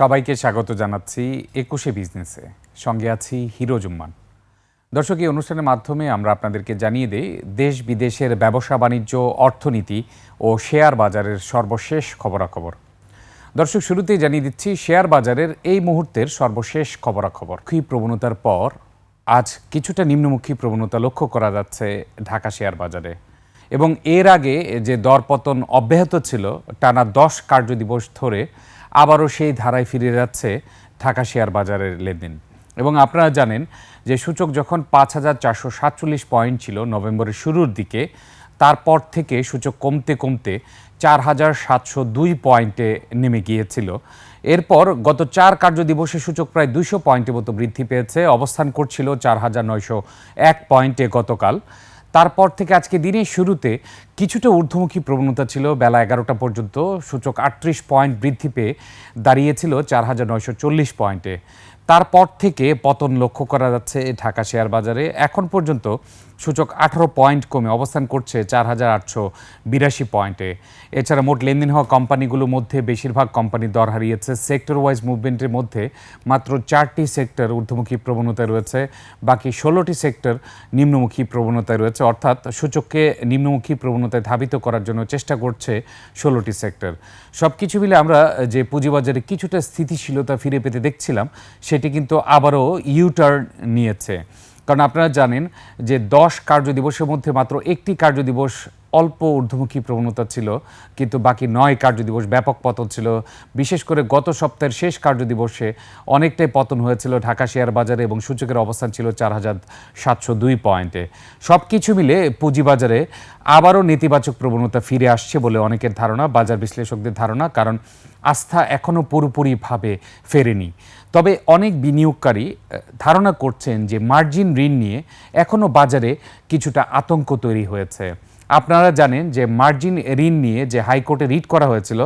সবাইকে স্বাগত জানাচ্ছি একুশে বিজনেসে। সঙ্গে আছি হিরো জুম্মান। দর্শক, এই অনুষ্ঠানের মাধ্যমে আমরা আপনাদেরকে জানিয়ে দিই, দেশ বিদেশের ব্যবসা বাণিজ্য, অর্থনীতি ও শেয়ার বাজারের সর্বশেষ খবরাখবর। দর্শক, শুরুতেই জানিয়ে দিচ্ছি, শেয়ার বাজারের এই মুহূর্তের সর্বশেষ খবরাখবর। কি প্রবণতার পর আজ কিছুটা নিম্নমুখী প্রবণতা লক্ষ্য করা যাচ্ছে ঢাকা শেয়ার বাজারে। এবং এর আগে যে দরপতন অব্যাহত ছিল, টানা দশ কার্যদিবস ধরে আবারও সেই ধারায় ফিরে যাচ্ছে ঢাকা শেয়ার বাজারের লেনদেন। এবং আপনারা জানেন যে সূচক যখন পাঁচ হাজার চারশো সাতচল্লিশ পয়েন্ট ছিল নভেম্বরের শুরুর দিকে, তারপর থেকে সূচক কমতে কমতে চার হাজার সাতশো দুই পয়েন্টে নেমে গিয়েছিল। এরপর গত চার কার্যদিবসে সূচক প্রায় দুইশো পয়েন্টের মতো বৃদ্ধি পেয়েছে। অবস্থান করছিল চার হাজার নয়শো এক পয়েন্টে গতকাল। তারপর থেকে আজকে দিনের শুরুতে কিছুটা ঊর্ধ্বমুখী প্রবণতা ছিল, বেলা এগারোটা পর্যন্ত। সূচক আটত্রিশ পয়েন্ট বৃদ্ধি পেয়ে দাঁড়িয়েছিল চার হাজার নয়শো চল্লিশ পয়েন্টে। তারপর থেকে পতন লক্ষ্য করা যাচ্ছে ঢাকা শেয়ার বাজারে। এখন পর্যন্ত সূচক আঠারো পয়েন্ট কমে অবস্থান করছে চার হাজার আটশো বিরাশি পয়েন্টে। এছাড়া মোট লেনদেন হওয়া কোম্পানিগুলোর মধ্যে বেশিরভাগ কোম্পানির দর হারিয়েছে। সেক্টর ওয়াইজ মুভমেন্টের মধ্যে মাত্র চারটি সেক্টর ঊর্ধ্বমুখী প্রবণতায় রয়েছে, বাকি ষোলোটি সেক্টর নিম্নমুখী প্রবণতায় রয়েছে। অর্থাৎ সূচককে নিম্নমুখী প্রবণতায় ধাবিত করার জন্য চেষ্টা করছে ষোলোটি সেক্টর। সব কিছু মিলে আমরা যে পুঁজিবাজারে কিছুটা স্থিতিশীলতা ফিরে পেতে দেখছিলাম, সেটি কিন্তু আবারও ইউটার্ন নিয়েছে। কারণ আপনারা জানেন যে দশ কার্যদিবসের মধ্যে মাত্র একটি কার্যদিবস অল্প ঊর্ধ্বমুখী প্রবণতা ছিল, কিন্তু বাকি নয় কার্যদিবস ব্যাপক পতন ছিল। বিশেষ করে গত সপ্তাহের শেষ কার্যদিবসে অনেকটাই পতন হয়েছিল ঢাকা শেয়ার বাজারে এবং সূচকের অবস্থান ছিল চার হাজার সাতশো দুই পয়েন্টে। সব কিছু মিলে পুঁজিবাজারে আবারও নেতিবাচক প্রবণতা ফিরে আসছে বলে অনেকের ধারণা, বাজার বিশ্লেষকদের ধারণা, কারণ আস্থা এখনও পুরোপুরিভাবে ফেরেনি। তবে অনেক বিনিয়োগকারী ধারণা করছেন যে মার্জিন ঋণ নিয়ে এখনও বাজারে কিছুটা আতঙ্ক তৈরি হয়েছে। আপনারা জানেন যে মার্জিন ঋণ নিয়ে যে হাইকোর্টে রিট করা হয়েছিল,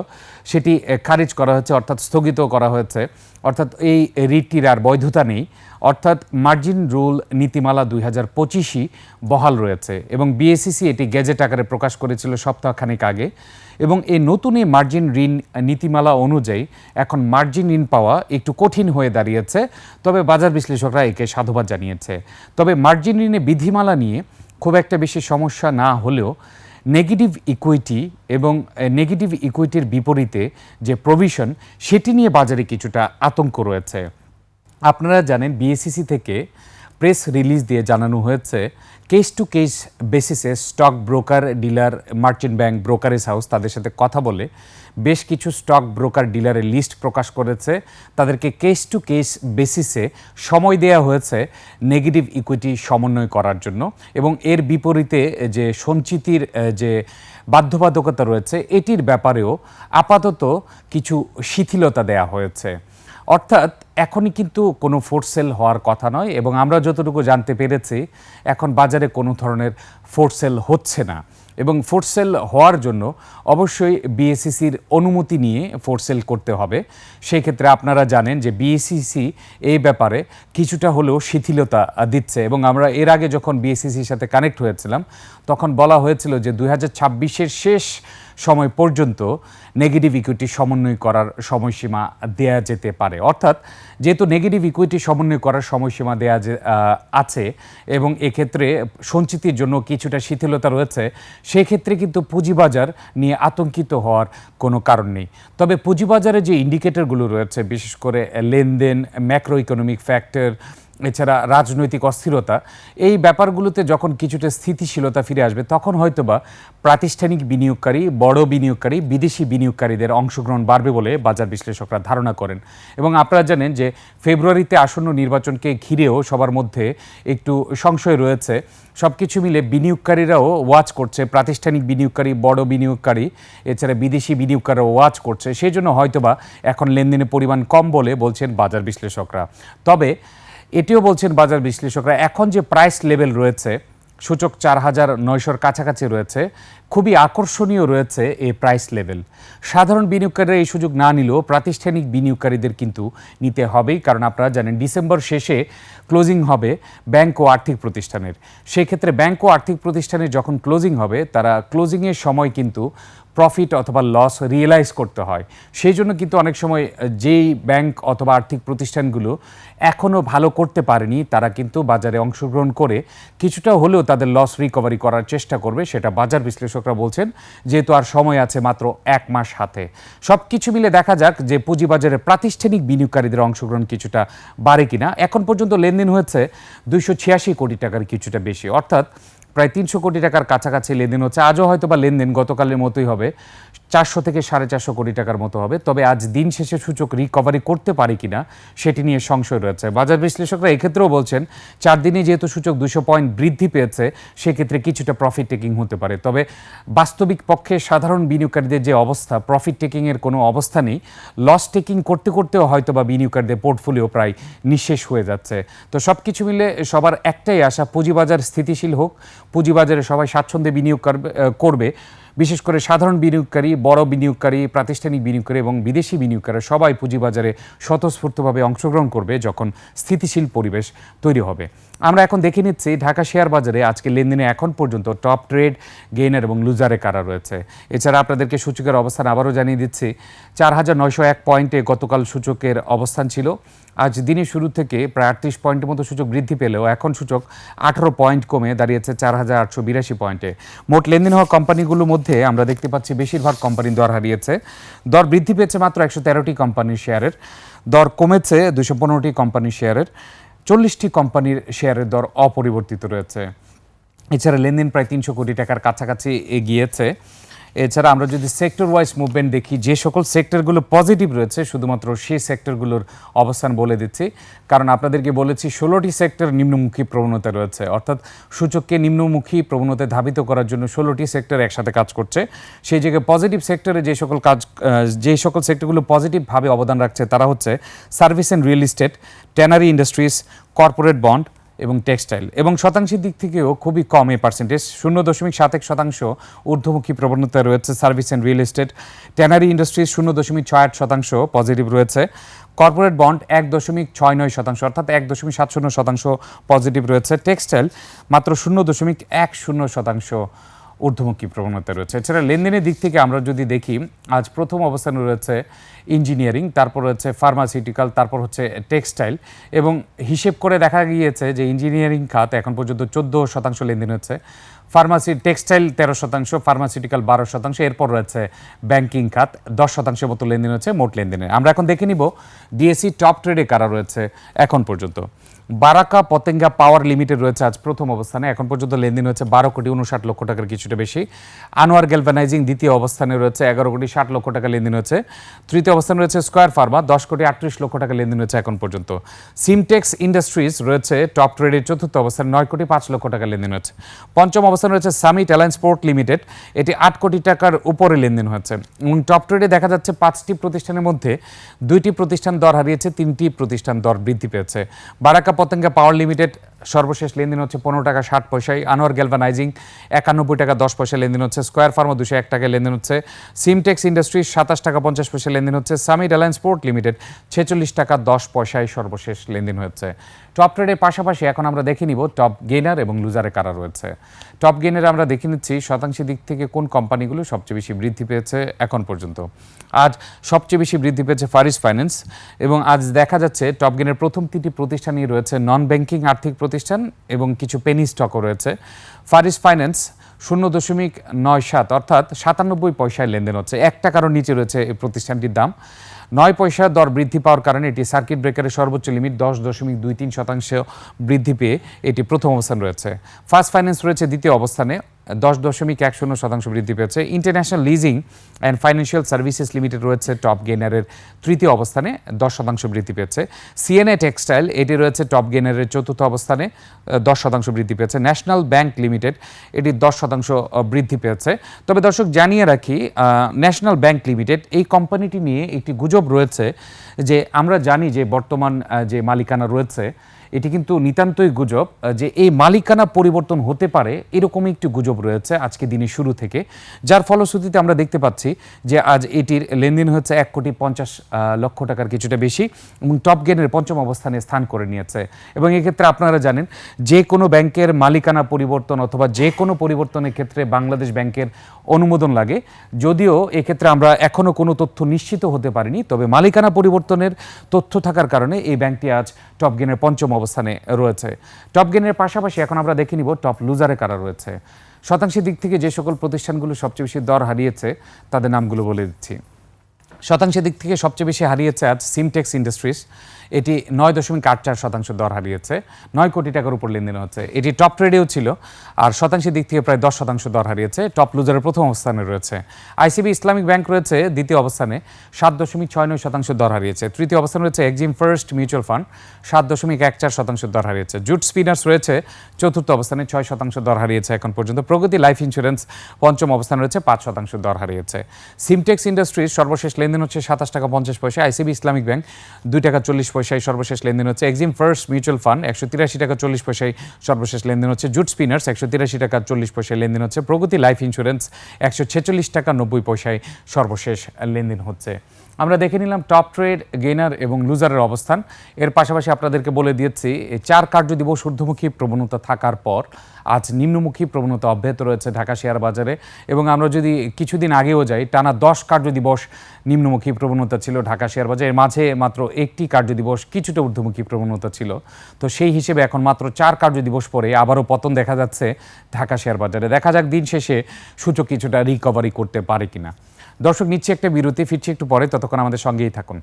সেটি খারিজ করা হয়েছে, অর্থাৎ স্থগিত করা হয়েছে। অর্থাৎ এই রিটটির আর বৈধতা নেই। অর্থাৎ মার্জিন রুল নীতিমালা দুই হাজার পঁচিশই বহাল রয়েছে এবং বিএসিসি এটি গেজেট আকারে প্রকাশ করেছিল সপ্তাহখানেক আগে এবং এই নতুন এই মার্জিন ঋণ নীতিমালা অনুযায়ী এখন মার্জিন ঋণ পাওয়া একটু কঠিন হয়ে দাঁড়িয়েছে। তবে বাজার বিশ্লেষকরা একে সাধুবাদ জানিয়েছে। তবে মার্জিন ঋণে বিধিমালা নিয়ে খুব একটা বেশি সমস্যা না হলেও নেগেটিভ ইকুইটি এবং নেগেটিভ ইকুইটির বিপরীতে যে প্রভিশন সেটি নিয়ে বাজারে কিছুটা আতঙ্ক রয়েছে। আপনারা জানেন বিএসিসি থেকে প্রেস রিলিজ দিয়ে জানানো হয়েছে, কেস টু কেস বেসিসে stock broker dealer, merchant bank brokerage house তাদের সাথে কথা বলে বেশ কিছু স্টক ব্রোকার ডিলারের লিস্ট প্রকাশ করেছে। তাদেরকে কেস টু কেস বেসিসে সময় দেওয়া হয়েছে নেগেটিভ ইকুইটি সমন্বয় করার জন্য এবং এর বিপরীতে যে সঞ্চিতির যে বাধ্যবাধকতা রয়েছে, এটির ব্যাপারেও আপাতত কিছু শিথিলতা দেয়া হয়েছে। অর্থাৎ এখনই কিন্তু কোনো ফোরসেল হওয়ার কথা নয় এবং আমরা যতটুকু জানতে পেরেছি, এখন বাজারে কোনো ধরনের ফোরসেল হচ্ছে না। এবং ফোরসেল হওয়ার জন্য অবশ্যই বিএসসিসির অনুমতি নিয়ে ফোরসেল করতে হবে। সেই ক্ষেত্রে আপনারা জানেন যে বিএসসিসি এই ব্যাপারে কিছুটা হলেও শিথিলতা দিচ্ছে এবং আমরা এর আগে যখন বিএসসিসির সাথে কানেক্ট হয়েছিলাম, তখন বলা হয়েছিল যে দুই হাজার শেষ সময় পর্যন্ত নেগেটিভ ইকুইটি সমন্বয় করার সময়সীমা দেয়া যেতে পারে। অর্থাৎ যেহেতু নেগেটিভ ইকুইটি সমন্বয় করার সময়সীমা দেয়া আছে এবং এক্ষেত্রে সঞ্চিতির জন্য কিছুটা শিথিলতা রয়েছে, সেক্ষেত্রে কিন্তু পুঁজিবাজার নিয়ে আতঙ্কিত হওয়ার কোনো কারণ নেই। তবে পুঁজিবাজারে যে ইন্ডিকেটরগুলো রয়েছে, বিশেষ করে লেনদেন ম্যাক্রো ইকোনমিক ফ্যাক্টর এছাড়া রাজনৈতিক অস্থিরতা, এই ব্যাপারগুলোতে যখন কিছুটা স্থিতিশীলতা ফিরে আসবে, তখন হয়তোবা প্রাতিষ্ঠানিক বিনিয়োগকারী, বড় বিনিয়োগকারী, বিদেশি বিনিয়োগকারীদের অংশগ্রহণ বাড়বে বলে বাজার বিশ্লেষকরা ধারণা করেন। এবং আপনারা জানেন যে ফেব্রুয়ারিতে আসন্ন নির্বাচনকে ঘিরেও সবার মধ্যে একটু সংশয় রয়েছে। সব কিছু মিলে বিনিয়োগকারীরাও ওয়াচ করছে, প্রাতিষ্ঠানিক বিনিয়োগকারী, বড় বিনিয়োগকারী, এছাড়া বিদেশি বিনিয়োগকারীরাও ওয়াচ করছে। সেই জন্য হয়তোবা এখন লেনদেনের পরিমাণ কম বলে বলছেন বাজার বিশ্লেষকরা। তবে এটিও বলছেন বাজার বিশ্লেষকরা। এখন যে প্রাইস লেভেল রয়েছে, সূচক চার হাজার নয়শোর কাছাকাছি রয়েছে, খুবই আকর্ষণীয় রয়েছে এই প্রাইস লেভেল সাধারণ বিনিয়োগকারীরা এই সুযোগ না নিলেও প্রাতিষ্ঠানিক বিনিয়োগকারীদের কিন্তু নিতে হবেই, কারণ আপনারা জানেন ডিসেম্বর শেষে ক্লোজিং হবে ব্যাংক ও আর্থিক প্রতিষ্ঠানের। সেক্ষেত্রে ব্যাংক ও আর্থিক প্রতিষ্ঠানের যখন ক্লোজিং হবে, তারা ক্লোজিংয়ের সময় কিন্তু প্রফিট অথবা লস রিয়েলাইজ করতে হয়। সেই জন্য কিন্তু অনেক সময় যেই ব্যাংক অথবা আর্থিক প্রতিষ্ঠানগুলো এখনও ভালো করতে পারেনি, তারা কিন্তু বাজারে অংশগ্রহণ করে কিছুটা হলেও তাদের লস রিকভারি করার চেষ্টা করবে, সেটা বাজার বিশ্লেষকরা বলছেন, যেহেতু আর সময় আছে মাত্র এক মাস হাতে। সব কিছু মিলে দেখা যাক যে পুঁজিবাজারে প্রাতিষ্ঠানিক বিনিয়োগকারীদের অংশগ্রহণ কিছুটা বাড়ে কিনা। এখন পর্যন্ত লেনদেন হয়েছে দুইশো ছিয়াশি কোটি টাকার কিছুটা বেশি। অর্থাৎ প্রায় তিনশো কোটি টাকার কাছাকাছি লেনদেন হচ্ছে। আজও হয়তো বা লেনদেন গতকালের মতোই হবে। চারশো থেকে সাড়ে চারশো কোটি টাকার মতো হবে। তবে আজ দিন শেষে সূচক রিকভারি করতে পারে কিনা সেটি নিয়ে সংশয় রয়েছে। বাজার বিশ্লেষকরা এক্ষেত্রেও বলছেন, চার দিনে যেহেতু সূচক দুশো পয়েন্ট বৃদ্ধি পেয়েছে, সেক্ষেত্রে কিছুটা প্রফিট টেকিং হতে পারে। তবে বাস্তবিক পক্ষে সাধারণ বিনিয়োগকারীদের যে অবস্থা প্রফিট টেকিংয়ের কোনো অবস্থা নেই। লস টেকিং করতে করতেও হয়তো বা বিনিয়োগকারীদের পোর্টফোলিও প্রায় নিঃশেষ হয়ে যাচ্ছে। তো সব কিছু মিলে সবার একটাই আশা, পুঁজিবাজার স্থিতিশীল হোক পুঁজিবাজারে সবাই স্বাচ্ছন্দ্যে বিনিয়োগ করবে- বিশেষ করে সাধারণ বিনিয়োগকারী, বড় বিনিয়োগকারী, প্রাতিষ্ঠানিক বিনিয়োগকারী এবং বিদেশি বিনিয়োগকারী সবাই পুঁজিবাজারে স্বতঃস্ফূর্তভাবে অংশগ্রহণ করবে যখন স্থিতিশীল পরিবেশ তৈরি হবে। আমরা এখন দেখে নিচ্ছি ঢাকা শেয়ার বাজারে আজকে লেনদেনে এখন পর্যন্ত টপ ট্রেড গেইনার এবং লুজারে কারা রয়েছে। এছাড়া আপনাদেরকে সূচকের অবস্থান আবারও জানিয়ে দিচ্ছি, চার হাজার নয়শো এক পয়েন্টে গতকাল সূচকের অবস্থান ছিল। আজ দিনের শুরু থেকে প্রায় আটত্রিশ পয়েন্টের মতো সূচক বৃদ্ধি পেলেও এখন সূচক আঠারো পয়েন্ট কমে দাঁড়িয়েছে চার হাজার আটশো বিরাশি পয়েন্টে। মোট লেনদেন হওয়া কোম্পানিগুলোর মধ্যে আমরা দেখতে পাচ্ছি বেশিরভাগ কোম্পানি দর হারিয়েছে। দর বৃদ্ধি পেয়েছে মাত্র একশো তেরোটি কোম্পানির শেয়ারের। দর কমেছে দুশো পনেরোটি কোম্পানির শেয়ারের। চল্লিশটি কোম্পানির শেয়ারের দর অপরিবর্তিত রয়েছে। এছাড়া লেনদেন প্রায় তিনশো কোটি টাকার কাছাকাছি এগিয়েছে। এছাড়া আমরা যদি সেক্টর ওয়াইজ মুভমেন্ট দেখি, যে সকল সেক্টরগুলো পজিটিভ রয়েছে, শুধুমাত্র সেই সেক্টরগুলোর অবস্থান বলে দিচ্ছি। কারণ আপনাদেরকে বলেছি, ষোলোটি সেক্টর নিম্নমুখী প্রবণতা রয়েছে। অর্থাৎ সূচককে নিম্নমুখী প্রবণতায় ধাবিত করার জন্য ষোলোটি সেক্টর একসাথে কাজ করছে। সেই জায়গায় পজিটিভ সেক্টরে যে সকল কাজ যে সকল সেক্টরগুলো পজিটিভভাবে অবদান রাখছে, তারা হচ্ছে service and real estate tannery industries corporate bond এবং টেক্সটাইল এবং শতাংশের দিক থেকেও খুবই কম এই পার্সেন্টেজ শূন্য দশমিক সাত এক শতাংশ ঊর্ধ্বমুখী প্রবণতা রয়েছে service and real estate tannery industries শূন্য দশমিক ছয় আট শতাংশ পজিটিভ রয়েছে। কর্পোরেট বন্ড এক দশমিক ছয় নয় শতাংশ, অর্থাৎ এক দশমিক সাত শূন্য শতাংশ পজিটিভ রয়েছে। টেক্সটাইল মাত্র শূন্য দশমিক এক শূন্য শতাংশ ঊর্ধ্বমুখী প্রবণতা রয়েছে। এছাড়া লেনদেনের দিক থেকে আমরা যদি দেখি, আজ প্রথম অবস্থানে রয়েছে ইঞ্জিনিয়ারিং, তারপর রয়েছে ফার্মাসিউটিক্যাল, তারপর হচ্ছে টেক্সটাইল এবং হিসেব করে দেখা গিয়েছে যে ইঞ্জিনিয়ারিং খাত এখন পর্যন্ত চোদ্দ শতাংশ লেনদেন হচ্ছে। ফার্মাসি, টেক্সটাইল তেরো শতাংশ, ফার্মাসিউটিক্যাল বারো শতাংশ, এরপর রয়েছে ব্যাংকিং খাত দশ শতাংশের মতো লেনদেন হচ্ছে, মোট লেনদেনে। আমরা এখন দেখে নিব, ডিএসসি টপ ট্রেডে কারা রয়েছে এখন পর্যন্ত। বারাকা পতেঙ্গা পাওয়ার লিমিটেড রয়েছে আজ প্রথম অবস্থানে। এখন পর্যন্ত লেনদেন হচ্ছে বারো কোটি উনষাট লক্ষ টাকার কিছুটা বেশি। আনোয়ার গ্যালভানাইজিং দ্বিতীয় অবস্থানে রয়েছে, এগারো কোটি ষাট লক্ষ টাকা লেনদেন হচ্ছে তৃতীয় অবস্থানে রয়েছে স্কোয়ার ফার্মা, দশ কোটি আটত্রিশ লক্ষ টাকা লেনদেন হচ্ছে এখন পর্যন্ত। সিমটেক্স ইন্ডাস্ট্রিজ রয়েছে, টপ ট্রেডের চতুর্থ অবস্থানে নয় কোটি পাঁচ লক্ষ টাকা লেনদেন হয়েছে। পঞ্চম অবস্থানে রয়েছে সামিট অ্যালায়েন্স পোর্ট লিমিটেড, এটি আট কোটি টাকার উপরে লেনদেন হয়েছে। এবং টপ ট্রেডে দেখা যাচ্ছে পাঁচটি প্রতিষ্ঠানের মধ্যে দুইটি প্রতিষ্ঠান দর হারিয়েছে, তিনটি প্রতিষ্ঠান দর বৃদ্ধি পেয়েছে। বারাকা পতেঙ্গা পাওয়ার লিমিটেড সর্বশেষ লেনদেন হচ্ছে পনেরো টাকা ষাট পয়সায়। আনোয়ার গ্যালভানাইজিং একানব্বই টাকা দশ পয়সা লেনদেন হচ্ছে। স্কোয়ার ফার্মা দুশো এক টাকায় লেনদেন হচ্ছে। সিমটেক্স ইন্ডাস্ট্রিজ সাতাশ টাকা পঞ্চাশ পয়সা লেনদেন হচ্ছে। সামিট অ্যালায়েন্স পোর্ট লিমিটেড ছেচল্লিশ টাকা দশ পয়সায় সর্বশেষ লেনদেন হচ্ছে। টপ ট্রেডের পাশাপাশি এখন আমরা দেখে নিব টপ গেইনার এবং লুজারে কারা রয়েছে। টপ গেইনার আমরা দেখে নিচ্ছি শতাংশের দিক থেকে কোন কোম্পানিগুলো সবচেয়ে বেশি বৃদ্ধি পেয়েছে এখন পর্যন্ত। আজ সবচেয়ে বেশি বৃদ্ধি পেয়েছে ফারিস ফাইন্যান্স এবং আজ দেখা যাচ্ছে টপ গেনের প্রথম তিনটি প্রতিষ্ঠানই রয়েছে। নন ব্যাংকিং আর্থিক এবং কিছু পেনি স্টকও রয়েছে। ফারিস ফাইন্যান্স শূন্য দশমিক নয় সাত, অর্থাৎ সাতানব্বই পয়সায় লেনদেন হচ্ছে। এক টাকারও নিচে রয়েছে এই প্রতিষ্ঠানটির দাম। নয় পয়সা দর বৃদ্ধি পাওয়ার কারণে এটি সার্কিট ব্রেকারের সর্বোচ্চ লিমিট দশ দশমিক দুই তিন শতাংশ বৃদ্ধি পেয়ে এটি প্রথম অবস্থান রয়েছে। ফার্স্ট ফাইন্যান্স রয়েছে দ্বিতীয় অবস্থানে। দশ দশমিক এক শূন্য শতাংশ বৃদ্ধি পেয়েছে। International Leasing and Financial Services Limited রয়েছে টপ গেনারের তৃতীয় অবস্থানে দশ শতাংশ বৃদ্ধি পেয়েছে। সিএনএ টেক্সটাইল এটি রয়েছে টপ গেনারের চতুর্থ অবস্থানে দশ শতাংশ বৃদ্ধি পেয়েছে। ন্যাশনাল ব্যাংক লিমিটেড এটি দশ শতাংশ বৃদ্ধি পেয়েছে। তবে দর্শক, জানিয়ে রাখি ন্যাশনাল ব্যাংক লিমিটেড এই কোম্পানিটি নিয়ে একটি গুজব রয়েছে যে আমরা জানি যে বর্তমান যে মালিকানা রয়েছে এটি কিন্তু নিতান্তই গুজব যে এই মালিকানা পরিবর্তন হতে পারে এরকমই একটি গুজব রয়েছে আজকে দিনের শুরু থেকে। যার ফলশ্রুতিতে আমরা দেখতে পাচ্ছি যে আজ এটির লেনদেন হচ্ছে এক কোটি পঞ্চাশ লক্ষ টাকার কিছুটা বেশি এবং টপ গেনের পঞ্চম অবস্থানে স্থান করে নিয়েছে। এবং এক্ষেত্রে আপনারা জানেন, যে কোনো ব্যাংকের মালিকানা পরিবর্তন অথবা যে কোনো পরিবর্তনের ক্ষেত্রে বাংলাদেশ ব্যাংকের অনুমোদন লাগে। যদিও এক্ষেত্রে আমরা এখনও কোনো তথ্য নিশ্চিত হতে পারিনি, তবে মালিকানা পরিবর্তনের তথ্য থাকার কারণে এই ব্যাংকটি আজ টপ গেনের পঞ্চম অবস্থানে রয়েছে। টপ গেনের পাশাপাশি এখন আমরা দেখে নিব টপ লুজারে কারা রয়েছে। শতাংশের দিক থেকে যে সকল প্রতিষ্ঠানগুলো সবচেয়ে বেশি দর হারিয়েছে, তাদের নামগুলো বলে দিচ্ছি। শতাংশের দিক থেকে সবচেয়ে বেশি হারিয়েছে আজ সিমটেক্স ইন্ডাস্ট্রিজ এটি নয় দশমিক আট চার শতাংশ দর হারিয়েছে। নয় কোটি টাকার উপর লেনদেন হচ্ছে। এটি টপ ট্রেডেও ছিল, আর শতাংশের দিক থেকে প্রায় দশ শতাংশ দর হারিয়েছে। টপ লুজারের প্রথম অবস্থানে রয়েছে। আইসিবি ইসলামিক ব্যাংক রয়েছে, দ্বিতীয় অবস্থানে সাত দশমিক ছয় নয় শতাংশ দর হারিয়েছে। তৃতীয় অবস্থানে রয়েছে এক্সিম ফার্স্ট মিউচুয়াল ফান্ড, সাত দশমিক এক চার শতাংশ দর হারিয়েছে। জুট স্পিনার্স রয়েছে, চতুর্থ অবস্থানে ছয় শতাংশ দর হারিয়েছে এখন পর্যন্ত। প্রগতি লাইফ ইন্স্যুরেন্স পঞ্চম অবস্থানে রয়েছে, পাঁচ শতাংশ দর হারিয়েছে। সিমটেক্স ইন্ডাস্ট্রিজ সর্বশেষ লেনদেন হচ্ছে সাতাশ টাকা পঞ্চাশ পয়সা। আইসিবি ইসলামিক ব্যাংক দুই টাকা চল্লিশ পয়সায় সর্বশেষ লেনদেন হচ্ছে এক্সিম ফার্স্ট মিউচুয়াল ফান্ড একশো তিরাশি টাকা চল্লিশ পয়সায় সর্বশেষ লেনদেন হচ্ছে জুট স্পিনার্স একশো তিরাশি টাকা চল্লিশ পয়সায় লেনদেন হচ্ছে প্রগতি লাইফ ইন্স্যুরেন্স একশো ছেচল্লিশ টাকা নব্বই পয়সায় সর্বশেষ লেনদেন হচ্ছে। আমরা দেখে নিলাম টপ ট্রেড গেইনার এবং লুজারের অবস্থান। এর পাশাপাশি আপনাদেরকে বলে দিয়েছি চার কার্য দিবস ঊর্ধ্বমুখী প্রবণতা থাকার পর আজ নিম্নমুখী প্রবণতা অব্যাহত রয়েছে ঢাকা শেয়ার বাজারে এবং আমরা যদি কিছুদিন আগেও যাই, টানা দশ কার্য দিবস নিম্নমুখী প্রবণতা ছিল ঢাকা শেয়ার বাজারে। মাঝে মাত্র একটি কার্যদিবস, কিছুটা ঊর্ধ্বমুখী প্রবণতা ছিল। তো সেই হিসেবে এখন মাত্র চার কার্য দিবস পরে আবারও পতন দেখা যাচ্ছে ঢাকা শেয়ার বাজারে। দেখা যাক দিন শেষে সূচক কিছুটা রিকভারি করতে পারে কিনা। দর্শক, নিচ্ছে একটা বিরতি, ফিরছি একটু পরে। ততক্ষণ আমাদের সঙ্গেই থাকুন।